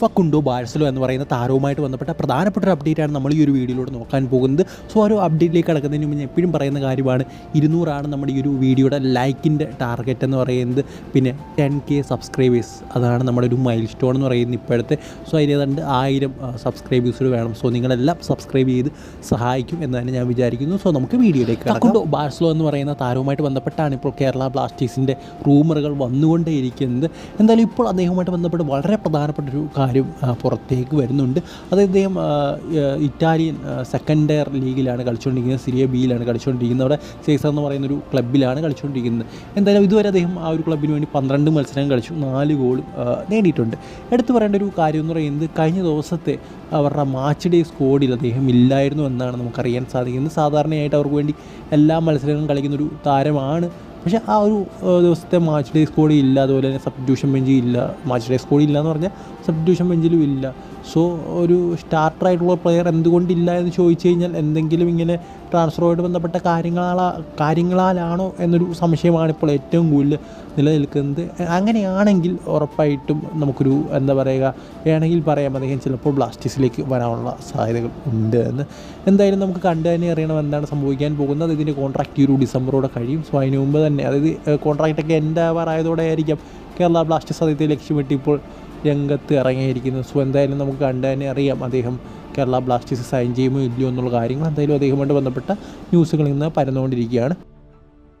Facundo ബാഴ്സലോ എന്ന് പറയുന്ന താരവുമായിട്ട് ബന്ധപ്പെട്ട പ്രധാനപ്പെട്ട ഒരു അപ്ഡേറ്റാണ് നമ്മൾ ഈ ഒരു വീഡിയോയിലൂടെ നോക്കാൻ പോകുന്നത്. സോ ഓരോ ഒരു അപ്ഡേറ്റിലേക്ക് കിടക്കുന്നതിന് മുമ്പ് എപ്പോഴും പറയുന്ന കാര്യമാണ് ഇരുന്നൂറാണ് നമ്മുടെ ഈ ഒരു വീഡിയോയുടെ ലൈക്കിന്റെ ടാർഗറ്റ് എന്ന് പറയുന്നത്. പിന്നെ ടെൻ കെ സബ്സ്ക്രൈബേഴ്സ് അതാണ് നമ്മുടെ ഒരു മൈൽ സ്റ്റോൺ എന്ന് പറയുന്നത് ഇപ്പോഴത്തെ. സോ അതിൽ ഏതാണ്ട് ആയിരം സബ്സ്ക്രൈബേഴ്സ് വേണം. സോ നിങ്ങളെല്ലാം സബ്സ്ക്രൈബ് ചെയ്ത് സഹായിക്കും എന്ന് തന്നെ ഞാൻ വിചാരിക്കുന്നു. സോ നമുക്ക് വീഡിയോയിലേക്ക് കടക്കുണ്ടോ ബാഴ്സലോ എന്ന് പറയുന്ന താരവുമായിട്ട് ബന്ധപ്പെട്ടാണ് ഇപ്പോൾ കേരള ബ്ലാസ്റ്റേഴ്സിന്റെ റൂമറുകൾ വന്നുകൊണ്ടേയിരിക്കുന്നത്. എന്തായാലും ഇപ്പോൾ അദ്ദേഹവുമായിട്ട് ബന്ധപ്പെട്ട് വളരെ പ്രധാനപ്പെട്ട ഒരു ആ, പുറത്തേക്ക് വരുന്നുണ്ട്. അത് ആ, ഇറ്റാലിയൻ സെക്കൻഡ് ടയർ ലീഗിലാണ് കളിച്ചുകൊണ്ടിരിക്കുന്നത്. സിറിയ ബിയിലാണ് കളിച്ചുകൊണ്ടിരിക്കുന്നത്. അവിടെ സേസർ എന്ന് പറയുന്ന ഒരു ക്ലബ്ബിലാണ് കളിച്ചുകൊണ്ടിരിക്കുന്നത്. എന്തായാലും ഇതുവരെ അദ്ദേഹം ആ ഒരു ക്ലബ്ബിന് വേണ്ടി പന്ത്രണ്ട് മത്സരം കളിച്ചു. നാല് ഗോളും നേടിയിട്ടുണ്ട്. എടുത്തു പറയേണ്ട ഒരു കാര്യം എന്ന് പറയുന്നത് കഴിഞ്ഞ ദിവസത്തെ അവരുടെ മാച്ച് ഡേ സ്കോഡിൽ അദ്ദേഹം ഇല്ലായിരുന്നു എന്നാണ് നമുക്കറിയാൻ സാധിക്കുന്നത്. സാധാരണയായിട്ട് അവർക്ക് വേണ്ടി എല്ലാ മത്സരങ്ങളും കളിക്കുന്ന ഒരു താരമാണ് പക്ഷേ ആ ഒരു ദിവസത്തെ മാച്ച് ഡേ സ്കോഡ് ഇല്ല. അതുപോലെ തന്നെ സബ്സ്റ്റിറ്റ്യൂഷൻ ബെഞ്ചിൽ ഇല്ല. മാച്ച് ഡേ സ്കോഡ് ഇല്ല എന്ന് പറഞ്ഞാൽ സബ്സ്റ്റിറ്റ്യൂഷൻ ബെഞ്ചിലും ഇല്ല. സോ ഒരു സ്റ്റാർട്ടറായിട്ടുള്ള പ്ലെയർ എന്തുകൊണ്ടില്ല എന്ന് ചോദിച്ചു കഴിഞ്ഞാൽ എന്തെങ്കിലും ഇങ്ങനെ ട്രാൻസ്ഫറുമായിട്ട് ബന്ധപ്പെട്ട കാര്യങ്ങളാ കാര്യങ്ങളാലാണോ എന്നൊരു സംശയമാണ് ഇപ്പോൾ ഏറ്റവും കൂടുതൽ നിലനിൽക്കുന്നത്. അങ്ങനെയാണെങ്കിൽ ഉറപ്പായിട്ടും നമുക്കൊരു എന്താ പറയുക വേണമെങ്കിൽ പറയാം അദ്ദേഹം ചിലപ്പോൾ ബ്ലാസ്റ്റേഴ്സിലേക്ക് വരാനുള്ള സാധ്യതകൾ ഉണ്ട് എന്ന്. എന്തായാലും നമുക്ക് കണ്ടു തന്നെ അറിയണം എന്താണ് സംഭവിക്കാൻ പോകുന്നത്. ഇതിന്റെ കോൺട്രാക്റ്റ് ഈ ഒരു ഡിസംബറോടെ കഴിയും. സോ അതിന് മുമ്പ് തന്നെ അതായത് കോൺട്രാക്റ്റൊക്കെ എന്റെ ആവാറായതോടെ ആയിരിക്കാം കേരള ബ്ലാസ്റ്റേഴ്സ് അദ്ദേഹത്തെ ലക്ഷ്യമിട്ട് ഇപ്പോൾ രംഗത്ത് ഇറങ്ങിയിരിക്കുന്നു. സോ എന്തായാലും നമുക്ക് കണ്ടു തന്നെ അറിയാം അദ്ദേഹം കേരള ബ്ലാസ്റ്റേഴ്സ് സൈൻ ചെയ്യുമോ ഇല്ലയോ എന്നുള്ള കാര്യങ്ങൾ. എന്തായാലും അദ്ദേഹവുമായിട്ട് ബന്ധപ്പെട്ട ന്യൂസുകളിൽ നിന്ന് പരന്നുകൊണ്ടിരിക്കുകയാണ്.